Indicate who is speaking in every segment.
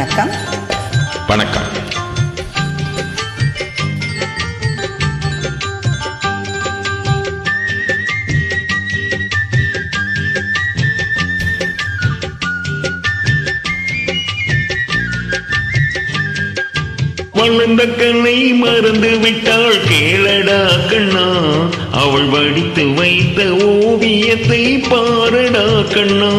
Speaker 1: வணக்கம்.
Speaker 2: வணக்கம்.
Speaker 3: வளர்ந்த கண்ணை மறந்து விட்டாள் கேளடா கண்ணா. அவள் வடித்து வைத்த ஓவியத்தை பாரடா கண்ணா.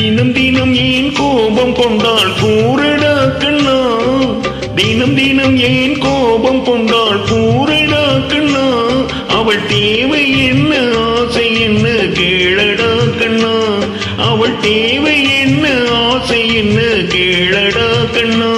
Speaker 3: தினம் தினம் ஏன் கோபம் கொண்டாள் கூறடா கண்ணா? தினம் தினம் ஏன் கோபம் கொண்டாள் கூறடா கண்ணா? அவள் தேவை என்ன? ஆசை என்ன? கேளடா கண்ணா. அவள் தேவை என்ன? ஆசை என்ன? கேளடா கண்ணா.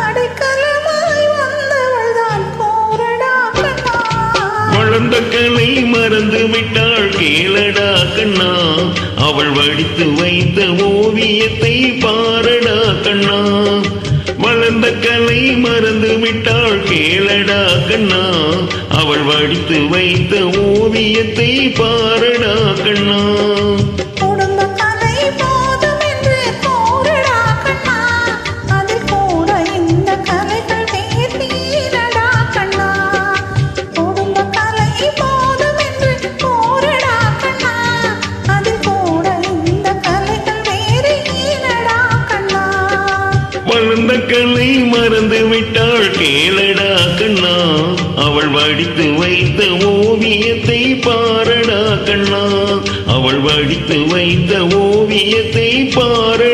Speaker 1: அடைக்கலமாய் வந்தவள் தான் போரடா கண்ணா.
Speaker 3: வளர்ந்த கலை மறந்து விட்டாள் கேளடா கண்ணா. அவள் வடித்து வைத்த ஓவியத்தை பாரடா கண்ணா. மறந்த கலை மறந்து விட்டாள் கேளடா கண்ணா. அவள் வடித்து வைத்த ஓவியத்தை பாரடா கண்ணா. வளர்ந்த கண்ணை மறந்து விட்டாள் கேளடா கண்ணா. அவள் வடித்து வைத்த ஓவியத்தை பாரடா கண்ணா. அவள் வடித்து வைத்த ஓவியத்தை பாரடா